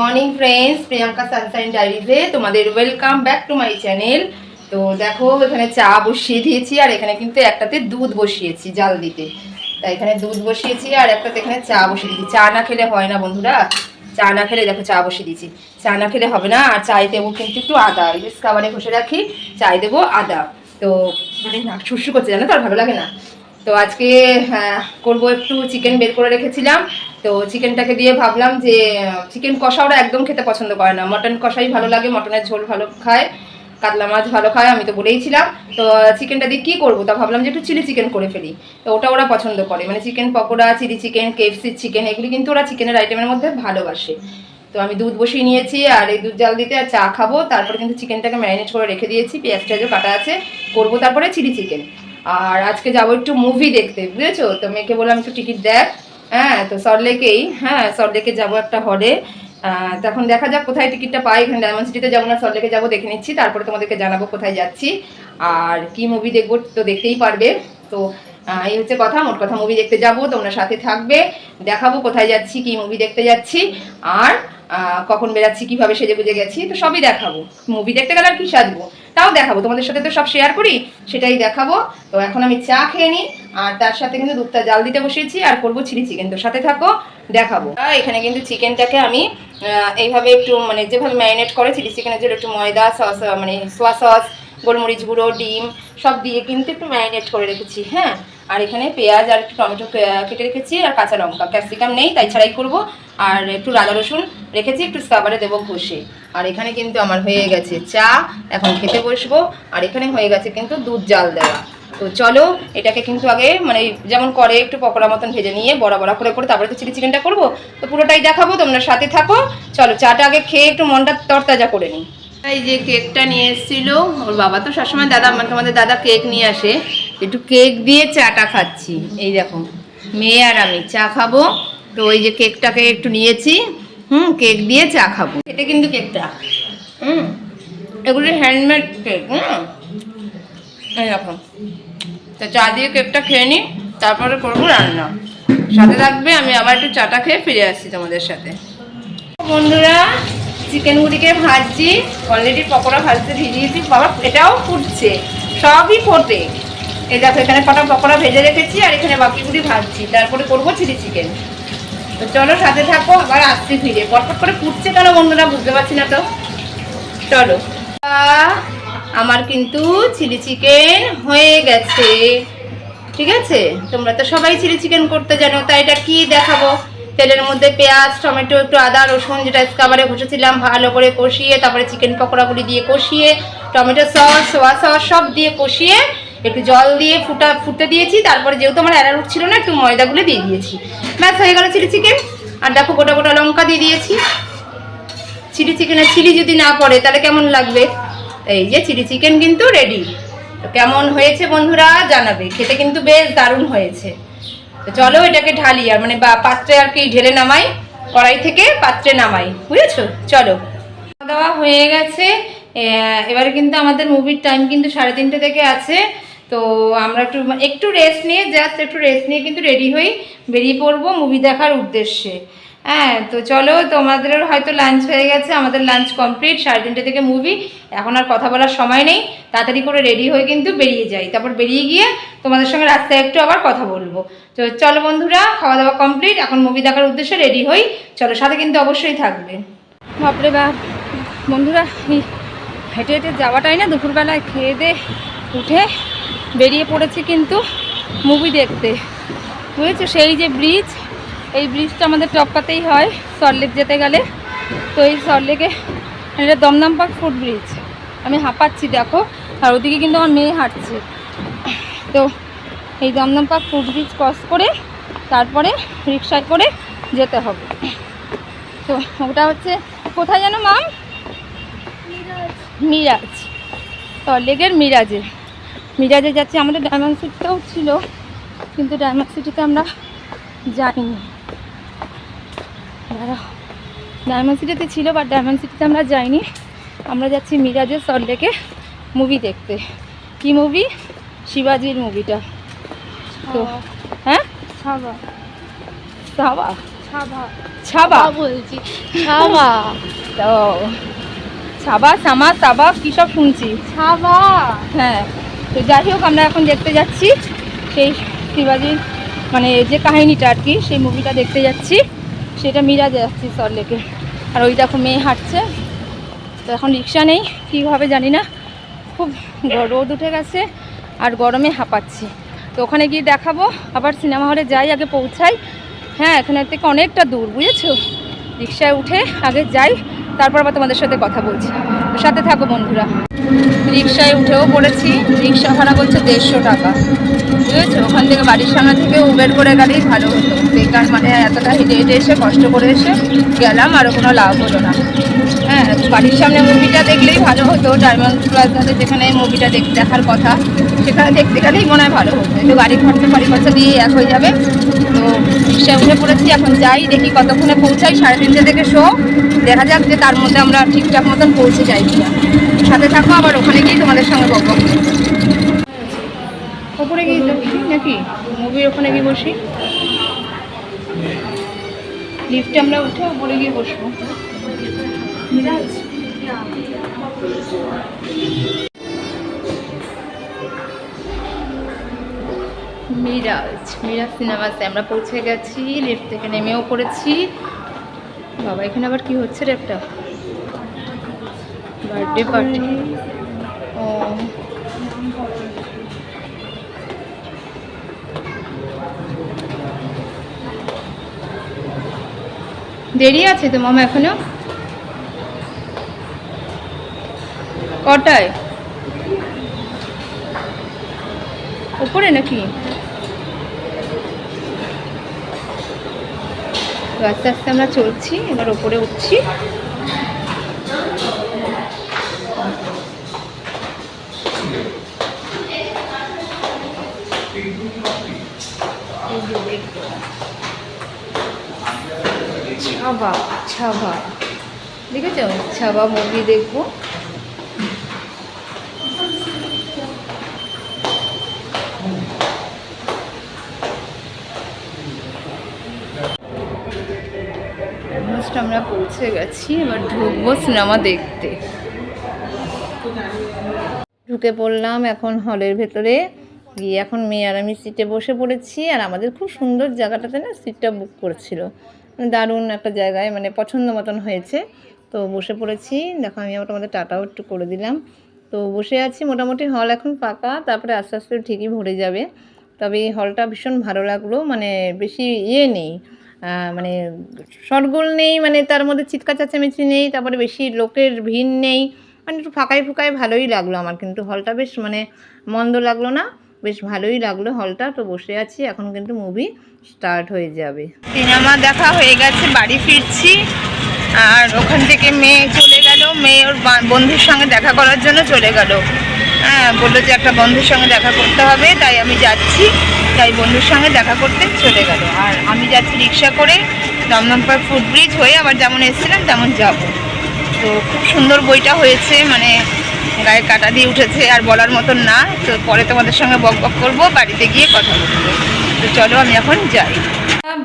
Morning friends Priyanka sunshine ডায়েরিজে তোমাদের welcome back to my channel তো দেখো এখানে চা বসিয়ে দিয়েছি আর এখানে কিন্তু একটাতে দুধ বসিয়েছি জাল দিতে। তাই এখানে দুধ বসিয়েছি আর একটাতে এখানে চা বসিয়ে দিয়েছি। চা না খেলে হয় না বন্ধুরা। চা না খেলে দেখো চা বসিয়ে দিয়েছি। চা না খেলে হবে না আর চাই দেবো কিন্তু একটু আদা। যে খাবারে ঘষে রাখি চাই দেবো আদা। তো মানে না শুশু করছে জানো তো আর ভালো লাগে না। তো আজকে হ্যাঁ, করব একটু চিকেন বের করে রেখেছিলাম। তো চিকেনটাকে দিয়ে ভাবলাম যে চিকেন কষা ওরা একদম খেতে পছন্দ করে না। মটন কষাই ভালো লাগে, মটনের ঝোল ভালো খায়, কাতলা মাছ ভালো খায়, আমি তো বলেইছিলাম। তো চিকেনটা দিয়ে কী করব? তা ভাবলাম যে একটু চিলি চিকেন করে ফেলি। তো ওটা ওরা পছন্দ করে। মানে chicken pakora, chilli chicken, KFC chicken, এগুলি কিন্তু ওরা চিকেনের আইটেমের মধ্যে ভালোবাসে। তো আমি দুধ বসিয়ে নিয়েছি আর এই দুধ জাল দিতে আর চা খাব। তারপরে কিন্তু চিকেনটাকে ম্যারিনেট করে রেখে দিয়েছি। পেঁয়াজ টেয়াজও কাটা আছে। করব তারপরে চিলি চিকেন। আর আজকে যাব একটু মুভি দেখতে, বুঝেছ? তো মেয়েকে বললাম, একটু টিকিট দেখ। হ্যাঁ তো সরলেকেই হ্যাঁ সরলেকে যাব একটা হলে। তখন দেখা যাক কোথায় টিকিটটা পাই। এখানে ডায়মন্ড সিটিতে যাব না সরলেকে যাব, দেখে নিচ্ছি। তারপরে তোমাদেরকে জানাব কোথায় যাচ্ছি। আর কি মুভি দেখব, তো দেখতেই পারবে। তো এই হচ্ছে কথা। মোট কথা মুভি দেখতে যাব, তোমরা সাথে থাকবে। দেখাবো কোথায় যাচ্ছি, কি মুভি দেখতে যাচ্ছি। আর কখন বেরাচ্ছি কীভাবে সেজে গুজে গেছি, তো সবই দেখাবো। মুভি দেখতে গেলে আর কি সাজবো? তাও দেখাবো। তোমাদের সাথে তো সব শেয়ার করি, সেটাই দেখাবো। তো এখন আমি চা খেয়ে নিই, আর তার সাথে কিন্তু দুধটা জাল দিতে বসিয়েছি, আর করব চিলি চিকেন। তো সাথে থাকো, দেখাবো। এখানে কিন্তু চিকেনটাকে আমি এইভাবে একটু মানে যেভাবে ম্যারিনেট করে, চিলি চিকেনের জন্য একটু ময়দা, সস মানে সোয়া সস গোলমরিচ গুঁড়ো, ডিম, সব দিয়ে কিন্তু একটু ম্যারিনেট করে রেখেছি হ্যাঁ? আর এখানে পেঁয়াজ আর একটু টমেটো কেটে রেখেছি আর কাঁচা লঙ্কা। ক্যাপসিকাম নেই, তাই ছাড়াই করব। আর একটু রাধা রসুন রেখেছি, একটু স্কাবারে দেবো ঘষে। আর এখানে কিন্তু আমার হয়ে গেছে চা, এখন খেতে বসবো। আর এখানে হয়ে গেছে কিন্তু দুধ জাল দেওয়া। তো চলো, এটাকে কিন্তু আগে মানে যেমন করে একটু পকোড়া মতন ভেজে নিয়ে বড়া বড়া করে করে তারপরে তো চিলি চিকেনটা করব। তো পুরোটাই দেখাবো, তোমরা সাথে থাকো। চলো, চাটা আগে খেয়ে একটু মনটা তরতাজা করে নিই। এই যে কেকটা নিয়ে এসেছিল, ওর বাবা তো সবসময় দাদা মানে তোমাদের দাদা কেক নিয়ে আসে। একটু কেক দিয়ে চাটা খাচ্ছি। এই দেখো, মেয়ে আর আমি চা খাব। তো ওই যে কেকটাকে একটু নিয়েছি, হুম, কেক দিয়ে চা খাব। এটা কিন্তু কেকটা, হুম, এগুলি হ্যান্ডমেড কেক হুম। এই রকম তো চা দিয়ে কেকটা খেয়ে নিই, তারপরে করব রান্না। সাথে থাকবে, আমি আবার একটু চাটা খেয়ে ফিরে আসছি তোমাদের সাথে। বন্ধুরা চিকেনগুলিকে ভাজছি অলরেডি পকোড়া ভাজতে ভিজিয়েছি বাবা, এটাও ফুটছে, সবই ফোটে। এই দেখো, এখানে কটা পকোড়া ভেজে রেখেছি আর এখানে বাকিগুলি ভাজছি। তারপরে করব চিলি চিকেন। তো চলো, সাথে থাকো, আবার আসছি ফিরে। পটপট করে ফুটছে কেন বন্ধুরা, বুঝতে পারছি না তো। চলো। আমার কিন্তু চিলি চিকেন হয়ে গেছে। ঠিক আছে? তোমরা তো সবাই চিলি চিকেন করতে জানো তাই এটা কি দেখাবো? তেলের মধ্যে পেঁয়াজ, টমেটো, একটু আদা, রসুন, যেটা স্কাবারে ঘষেছিলাম ভালো করে কষিয়ে, তারপরে চিকেন পকোড়াগুলি দিয়ে কষিয়ে, টমেটো সস, সোয়া সস, সব দিয়ে কষিয়ে একটু জল দিয়ে ফুটা ফুটতে দিয়েছি, তারপরে যেহেতু আমার অ্যারারুট ছিল না, একটু ময়দাগুলো দিয়ে দিয়েছি। ব্যাস, হয়ে গেল চিলি চিকেন। আর দেখো গোটা গোটা লঙ্কা দিয়ে দিয়েছি। চিলি চিকেনের চিলি যদি না পড়ে তাহলে কেমন লাগবে? এই যে চিলি চিকেন কিন্তু রেডি কেমন হয়েছে বন্ধুরা, জানাবে। খেতে কিন্তু বেশ দারুণ হয়েছে। তো চলো এটাকে ঢালি, আর মানে পাত্রে আর কি ঢেলে নামাই, কড়াই থেকে পাত্রে নামাই, বুঝেছ? চলো। খাওয়া দাওয়া হয়ে গেছে। এবারে কিন্তু আমাদের মুভির টাইম কিন্তু সাড়ে তিনটে থেকে আছে। তো আমরা একটু একটু রেস্ট নিয়ে জাস্ট একটু রেস্ট নিয়ে কিন্তু রেডি হই বেরিয়ে পড়ব মুভি দেখার উদ্দেশ্যে। হ্যাঁ তো চলো, তোমাদেরও হয়তো লাঞ্চ হয়ে গেছে, আমাদের লাঞ্চ কমপ্লিট সাড়ে তিনটে থেকে মুভি এখন আর কথা বলার সময় নেই, তাড়াতাড়ি করে রেডি হয়ে কিন্তু বেরিয়ে যাই। তারপর বেরিয়ে গিয়ে তোমাদের সঙ্গে রাস্তায় একটু আবার কথা বলব। তো চলো বন্ধুরা খাওয়া দাওয়া কমপ্লিট এখন মুভি দেখার উদ্দেশ্যে রেডি হই। চলো, সাথে কিন্তু অবশ্যই থাকবে। বাপরে বাপ, বন্ধুরা হেঁটে হেঁটে যাওয়াটাই না দুপুরবেলায় খেয়ে দে, উঠে বেরিয়ে পড়েছি কিন্তু মুভি দেখতে। বুঝেছ? সেই যে ব্রিজ এই ব্রিজটা আমাদের টপকাতেই হয় সল্লেক যেতে গেলে। তো এই সল্লেকে এটা দমদম পার্ক ফুট ব্রিজ আমি হাঁপাচ্ছি দেখো। আর ওদিকে কিন্তু আমার মেয়ে হাঁটছে। তো এই Dumdum park foot bridge cross করে তারপরে রিক্সায় করে যেতে হবে। তো ওটা হচ্ছে কোথায় যেন মাম? মিরাজ। সল্লেগের মিরাজে। মিরাজে যাচ্ছে আমাদের ডায়মন্ড সিটিতেও ছিল কিন্তু ডায়মন্ড সিটিতে আমরা যাইনি। ডায়মন্ড সিটিতে ছিল বাট ডায়মন্ড সিটিতে আমরা যাইনি। আমরা যাচ্ছি মিরাজে সল্লেকে মুভি দেখতে। কি মুভি শিবাজির মুভিটা তো হ্যাঁ? সাবা ছাবা? ছাবা। বলছি। ছাবা? তো ছাবা সামা সাবা কী সব শুনছি? ছাবা। হ্যাঁ। তো যাই হোক, আমরা এখন দেখতে যাচ্ছি সেই শিবাজির মানে যে কাহিনীটা আর কি, সেই মুভিটা দেখতে যাচ্ছি। সেটা মিরা যাচ্ছি সরলেকে আর ওই দেখো মেয়ে হাঁটছে। তো এখন রিক্সা নেই কীভাবে জানি না। খুব রোদ উঠে গেছে আর গরমে হাঁপাচ্ছি। তো ওখানে গিয়ে দেখাবো, আবার সিনেমা হলে যাই, আগে পৌঁছাই। হ্যাঁ এখানে থেকে অনেকটা দূর, বুঝেছ? রিক্সায় উঠে আগে যাই। তারপর আবার তোমাদের সাথে কথা বলছি। সাথে থাকো বন্ধুরা। রিক্সায় উঠেও পড়েছি। রিক্সা ভাড়া করছে দেড়শো টাকা। বুঝেছ? ওখান থেকে বাড়ির সামনে থেকে উবের করে গেলেই ভালো হতো। বেকার মানে এতটা হেঁটে হেঁটে এসে, কষ্ট করে এসে গেলাম আরও কোনো লাভ হলো না। হ্যাঁ বাড়ির সামনে মুভিটা দেখলেই ভালো হতো। ডায়মন্ড প্লাজাতে যেখানে মুভিটা দেখ, দেখার কথা। সেখানে দেখতে গেলেই মনে হয় ভালো হতো। তো গাড়ি খরচা বাড়ি খরচা দিয়ে এক হয়ে যাবে। তো রিক্সায় উঠে পড়েছি, এখন যাই, দেখি কতক্ষণে পৌঁছাই, সাড়ে তিনটে থেকে শো। দেখা যাক যে তার মধ্যে আমরা ঠিকঠাক মতন পৌঁছে যাই সাথে থাকো, আবার ওখানে গিয়ে তোমাদের সঙ্গে বক ওপরে গিয়ে বসি নাকি? মুভির ওখানে গিয়ে বসি? লিফটে আমরা উঠে ওপরে গিয়ে বসবো। মিরাজ মিরাজ সিনেমাতে আমরা পৌঁছে গেছি লিফট থেকে নেমেও পড়েছি। বাবা, এখানে আবার কি হচ্ছে রে একটা? বার্থডে পার্টি ও। দেরি আছে তো মামা এখনও? কটায়? উপরে নাকি? তো আস্তে আস্তে আমরা চলছি এবার ওপরে উঠছি। ছাবা ছাবা। দেখেছ? ছাবা মুভি দেখব। আমরা পৌঁছে গেছি, এবার ঢুকবো সিনেমা দেখতে। ঢুকে পড়লাম এখন হলের ভেতরে। গিয়ে এখন মেয়ে আর আমি সিটে বসে পড়েছি, আর আমাদের খুব সুন্দর জায়গাটাতে না সিটটা বুক করেছিল। মানে দারুণ একটা জায়গায় মানে পছন্দ মতন হয়েছে। তো বসে পড়েছি, দেখো আমি আবার তোমাদের টাটাও একটু করে দিলাম। তো বসে আছি, মোটামুটি হল এখন পাকা তারপরে আস্তে আস্তে ঠিকই ভরে যাবে। তবে এই হলটা ভীষণ ভালো লাগল মানে বেশি ইয়ে নেই। মানে শরগোল নেই মানে তার মধ্যে চিৎকার চেঁচামেচি নেই, তারপরে বেশি লোকের ভিড় নেই। মানে একটু ফাঁকায় ফুকায় ভালোই লাগল আমার, কিন্তু হলটা বেশ মানে মন্দ লাগল না, বেশ ভালোই লাগল হলটা। তো বসে আছি, এখন কিন্তু মুভি স্টার্ট হয়ে যাবে। সিনেমা দেখা হয়ে গেছে, বাড়ি ফিরছি। আর ওখান থেকে মেয়ে চলে গেল, মেয়ে ওর বন্ধুর সঙ্গে দেখা করার জন্য চলে গেল। হ্যাঁ বলল যে একটা বন্ধুর সঙ্গে দেখা করতে হবে, তাই আমি যাচ্ছি। তাই বন্ধুর সঙ্গে দেখা করতে চলে গেল। আর আমি যাচ্ছি রিক্সা করে দমদমপার ফুটব্রিজ হয়ে আবার যেমন এসেছিলাম তেমন যাব। তো খুব সুন্দর বইটা হয়েছে মানে গায়ে কাটা দিয়ে উঠেছে, আর বলার মতন না। তো পরে তোমাদের সঙ্গে বক বক করব, বাড়িতে গিয়ে কথা বলব। তো চলো আমি এখন যাই।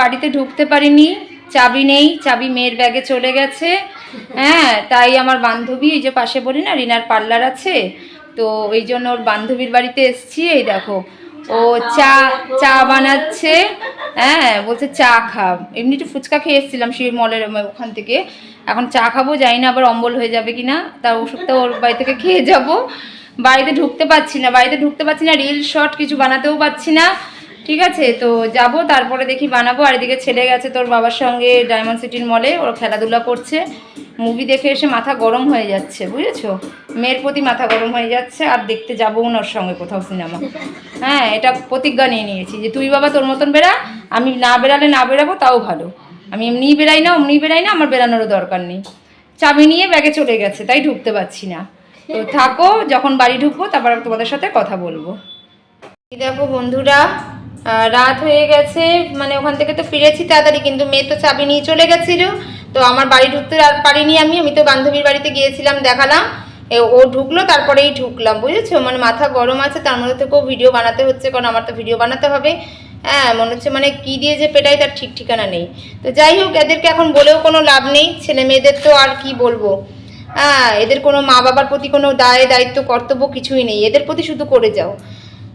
বাড়িতে ঢুকতে পারিনি, চাবি নেই, চাবি মেয়ের ব্যাগে চলে গেছে। হ্যাঁ তাই আমার বান্ধবী, এই যে পাশে বলি না, রিনার পার্লার আছে তো ওই জন্য ওর বান্ধবীর বাড়িতে এসছি, এই দেখো। ও চা চা বানাচ্ছে হ্যাঁ বলছে চা খাব। এমনি একটু ফুচকা খেয়ে এসেছিলাম সেই মলের ওখান থেকে। এখন চা খাব, জানি না আবার অম্বল হয়ে যাবে কি না তা ওষুধটা ওর বাড়ি থেকে খেয়ে যাব। বাড়িতে ঢুকতে পারছি না, বাড়িতে ঢুকতে পারছি না, রিল শর্ট কিছু বানাতেও পারছি না। ঠিক আছে, তো যাব, তারপরে দেখি বানাবো। আর এদিকে ছেলে গেছে তোর বাবার সঙ্গে ডায়মন্ড সিটির মলে ওর খেলাধুলা করছে। মুভি দেখে এসে মাথা গরম হয়ে যাচ্ছে, বুঝেছ? মেয়ের প্রতি মাথা গরম হয়ে যাচ্ছে, আর দেখতে যাব না ওর সঙ্গে কোথাও সিনেমা হ্যাঁ এটা প্রতিজ্ঞা নিয়ে নিয়েছি যে তুই বাবা তোর মতন বেরা আমি না বেরালে না বেরাবো তাও ভালো। আমি এমনিই বেরাই না, অমনি বেরাই না, আমার বেরানোরও দরকার নেই। চাবি নিয়ে ব্যাগে চলে গেছে, তাই ঢুকতে পারছি না। তো থাকো, যখন বাড়ি ঢুকবো, তারপর তোমাদের সাথে কথা বলব। দেখো বন্ধুরা রাত হয়ে গেছে মানে ওখান থেকে তো ফিরেছি তাড়াতাড়ি, কিন্তু মেয়ে তো চাবি নিয়ে চলে গেছিল। তো আমার বাড়ি ঢুকতে পারিনি আমি আমি তো বান্ধবীর বাড়িতে গিয়েছিলাম, দেখালাম। ও ঢুকলো, তারপরেই ঢুকলাম, বুঝেছ? মানে মাথা গরম আছে, তার মধ্যে থেকেও ভিডিও বানাতে হচ্ছে, কারণ আমার তো ভিডিও বানাতে হবে। হ্যাঁ মনে হচ্ছে মানে কি দিয়ে যে পেটাই, তার ঠিক ঠিকানা নেই। তো যাই হোক, এদেরকে এখন বলেও কোনো লাভ নেই, ছেলে মেয়েদের তো আর কি বলব? হ্যাঁ এদের কোনো মা বাবার প্রতি কোনো দায়, দায়িত্ব, কর্তব্য কিছুই নেই, এদের প্রতি শুধু করে যাও।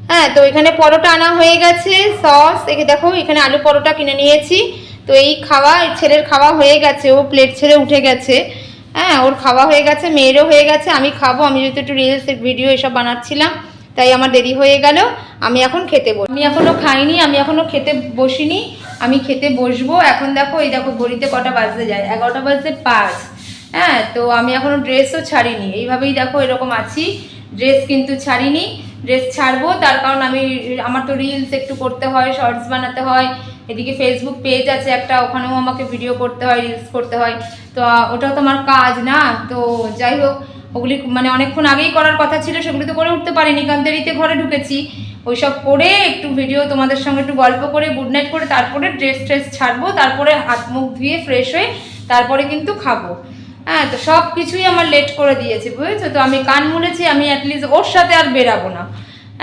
হ্যাঁ তো এখানে পরোটা আনা হয়ে গেছে, সস একে দেখো, এখানে আলু পরোটা কিনে নিয়েছি। তো এই খাওয়া ছেলের খাওয়া হয়ে গেছে, ও প্লেট ছেড়ে উঠে গেছে। হ্যাঁ ওর খাওয়া হয়ে গেছে, মেয়েরও হয়ে গেছে, আমি খাব, আমি যেহেতু একটু রিলস ভিডিও এসব বানাচ্ছিলাম, তাই আমার দেরি হয়ে গেল, আমি এখন খেতে বসি আমি এখনও খাইনি, আমি এখনও খেতে বসিনি, আমি খেতে বসবো। এখন দেখো, এই দেখো, ঘড়িতে কটা বাজতে যায়, এগারোটা বাজতে পাঁচ। হ্যাঁ তো আমি এখনও ড্রেসও ছাড়িনি, এইভাবেই দেখো, এরকম আছি ড্রেস কিন্তু ছাড়িনি ড্রেস ছাড়বো, তার কারণ আমি, আমার তো রিলস একটু করতে হয় শর্টস বানাতে হয় এদিকে ফেসবুক পেজ আছে একটা, ওখানেও আমাকে ভিডিও করতে হয় রিলস করতে হয়। তো ওটাও তো আমার কাজ না? তো, যাই হোক, ওগুলি মানে অনেকক্ষণ আগেই করার কথা ছিল, সেগুলি তো করে উঠতে পারিনি, কারণ দেরিতে ঘরে ঢুকেছি। ওইসব করে একটু ভিডিও তোমাদের সঙ্গে একটু গল্প করে গুড নাইট করে, তারপরে ড্রেস ট্রেস ছাড়বো, তারপরে হাত মুখ ধুয়ে ফ্রেশ হয়ে তারপরে কিন্তু খাব। হ্যাঁ তো সব কিছুই আমার লেট করে দিয়েছে, বুঝেছ? তো আমি কান মুলেছি, আমি অ্যাটলিস্ট ওর সাথে আর বেরাবো না।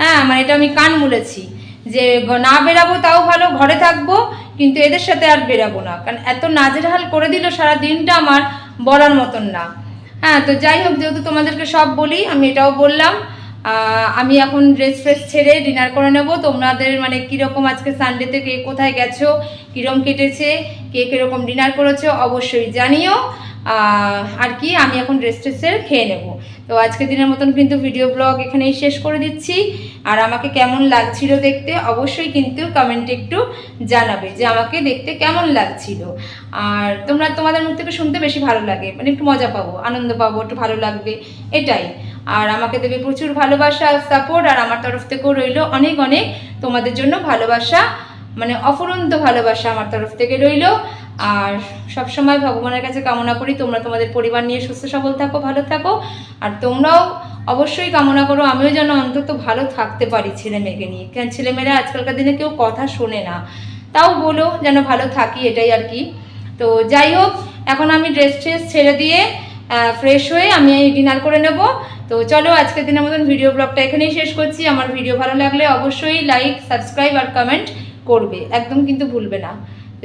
হ্যাঁ মানে এটা আমি কান মুলেছি। যে না বেরাবো তাও ভালো, ঘরে থাকব, কিন্তু এদের সাথে আর বেরাবো না। কারণ এত নাজেরহাল করে দিল সারা দিনটা আমার বলার মতন না। হ্যাঁ তো যাই হোক, যেহেতু তোমাদেরকে সব বলি, আমি এটাও বললাম। আমি এখন ড্রেস ফ্রেস ছেড়ে ডিনার করে নেব। তোমাদের মানে কীরকম আজকে সানডেতে কে কোথায় গেছো কীরকম কেটেছে, কে কীরকম ডিনার করেছ, অবশ্যই জানিও। আর কি, আমি এখন ড্রেস ট্রেসে খেয়ে নেব। তো আজকে দিনের মতন কিন্তু ভিডিও ব্লগ এখানেই শেষ করে দিচ্ছি। আর আমাকে কেমন লাগছিল দেখতে অবশ্যই কিন্তু কমেন্টে একটু জানাবে যে আমাকে দেখতে কেমন লাগছিল। আর তোমরা, তোমাদের মুখ থেকে শুনতে বেশি ভালো লাগে মানে একটু মজা পাবো, আনন্দ পাবো, একটু ভালো লাগবে, এটাই। আর আমাকে দেবে প্রচুর ভালোবাসা সাপোর্ট আর আমার তরফ থেকেও রইল অনেক অনেক তোমাদের জন্য ভালোবাসা মানে অফুরন্ত ভালোবাসা আমার তরফ থেকে রইল। আর সবসময় ভগবানের কাছে কামনা করি তোমরা তোমাদের পরিবার নিয়ে সুস্থ সবল থাকো, ভালো থাকো। আর তোমরাও অবশ্যই কামনা করো, আমিও যেন অন্তত ভালো থাকতে পারি ছেলে মেয়েকে নিয়ে। কেন ছেলেমেয়েরা আজকালকার দিনে কেউ কথা শোনে না। তাও বলো যেন ভালো থাকি, এটাই আর কি। তো যাই হোক, এখন আমি ড্রেস ট্রেস ছেড়ে দিয়ে ফ্রেশ হয়ে আমি ডিনার করে নেব। তো চলো আজকের দিনের মতন ভিডিও ব্লগটা এখানেই শেষ করছি। আমার ভিডিও ভালো লাগলে অবশ্যই লাইক সাবস্ক্রাইব আর কমেন্ট করবে। একদম কিন্তু ভুলবে না।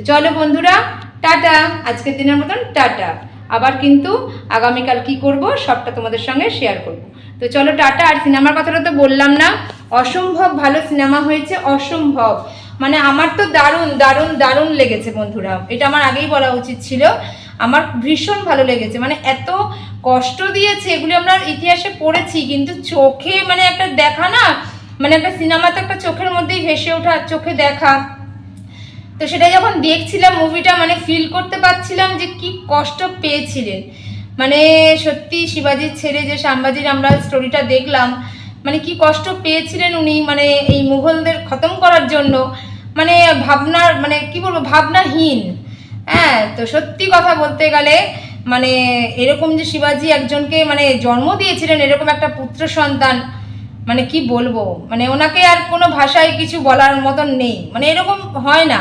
চলো বন্ধুরা, টাটা। আজকের দিনের মতন টাটা। আবার কিন্তু আগামীকাল কি করব, সবটা তোমাদের সঙ্গে শেয়ার করব। তো চলো টাটা, আর সিনেমার কথাটা তো বললাম না। অসম্ভব ভালো সিনেমা হয়েছে, অসম্ভব। মানে আমার তো দারুণ দারুণ দারুণ লেগেছে বন্ধুরা। এটা আমার আগেই বলা উচিত ছিল। আমার ভীষণ ভালো লেগেছে। মানে এত কষ্ট দিয়েছে, এগুলি আমরা ইতিহাসে পড়েছি, কিন্তু চোখে মানে একটা দেখা না মানে একটা সিনেমাতে একটা চোখের মধ্যেই ভেসে ওঠা, চোখে দেখা। তো সেটা যখন দেখছিলাম মুভিটা মানে ফিল করতে পারছিলাম যে কি কষ্ট পেয়েছিলেন। মানে সত্যি শিবাজির ছেড়ে যে সাম্বাজির আমরা স্টোরিটা দেখলাম মানে কি কষ্ট পেয়েছিলেন উনি মানে এই মুঘলদের খতম করার জন্য মানে ভাবনার মানে কি বলব, ভাবনাহীন। হ্যাঁ তো সত্যি কথা বলতে গেলে মানে এরকম যে শিবাজি একজনকে মানে জন্ম দিয়েছিলেন এরকম একটা পুত্র সন্তান মানে কি বলব? মানে ওনাকে আর কোনো ভাষায় কিছু বলার মতন নেই। মানে এরকম হয় না।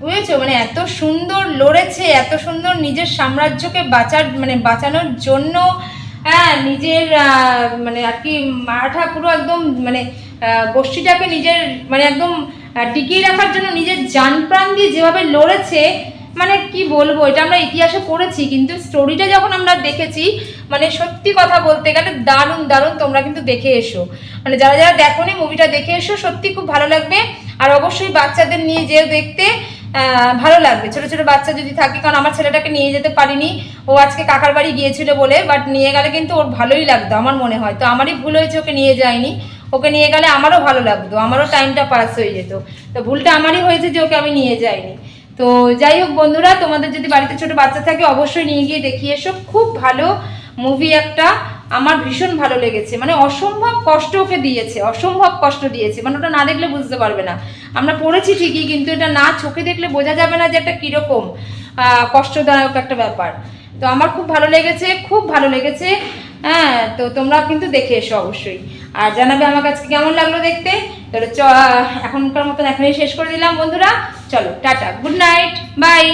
বুঝেছ? মানে এত সুন্দর লড়েছে, এত সুন্দর নিজের সাম্রাজ্যকে বাঁচার মানে বাঁচানোর জন্য হ্যাঁ নিজের মানে আর কি মারাঠা পুরো একদম মানে গোষ্ঠীটাকে নিজের মানে একদম টিকিয়ে রাখার জন্য নিজের জান প্রাণ দিয়ে যেভাবে লড়েছে মানে কি বলব, এটা আমরা ইতিহাসে পড়েছি, কিন্তু স্টোরিটা যখন আমরা দেখেছি মানে সত্যি কথা বলতে গেলে দারুণ দারুণ তোমরা কিন্তু দেখে এসো। মানে যারা যারা দেখোনি মুভিটা দেখে এসো, সত্যি খুব ভালো লাগবে। আর অবশ্যই বাচ্চাদের নিয়ে যেও দেখতে ভালো লাগবে। ছোট ছোট বাচ্চা যদি থাকে, কারণ আমার ছেলেটাকে নিয়ে যেতে পারিনি। ও আজকে কাকার বাড়ি গিয়েছিল বলে বাট নিয়ে গেলে কিন্তু ওর ভালোই লাগতো, আমার মনে হয়। তো আমারই ভুল হয়েছে ওকে নিয়ে যায়নি। ওকে নিয়ে গেলে আমারও ভালো লাগতো, আমারও টাইমটা পাস হয়ে যেত। তো ভুলটা আমারই হয়েছে যে ওকে আমি নিয়ে যাইনি। তো যাই হোক বন্ধুরা, তোমাদের যদি বাড়িতে ছোট বাচ্চা থাকে, অবশ্যই নিয়ে গিয়ে দেখিয়ে এসো। খুব ভালো মুভি একটা। আমার ভীষণ ভালো লেগেছে। মানে অসম্ভব কষ্ট ওকে দিয়েছে, অসম্ভব কষ্ট দিয়েছে। মানে ওটা না দেখলে বুঝতে পারবে না। আমরা পড়েছি ঠিকই, কিন্তু এটা না চোখে দেখলে বোঝা যাবে না যে একটা কীরকম কষ্টদায়ক একটা ব্যাপার। তো আমার খুব ভালো লেগেছে, খুব ভালো লেগেছে। হ্যাঁ তো তোমরা কিন্তু দেখে এসো অবশ্যই। আর জানাবে আমার কাছে কেমন লাগল দেখতে? তাহলে চ এখনকার মতন এখনই শেষ করে দিলাম বন্ধুরা। চলো, টাটা, গুড নাইট, বাই।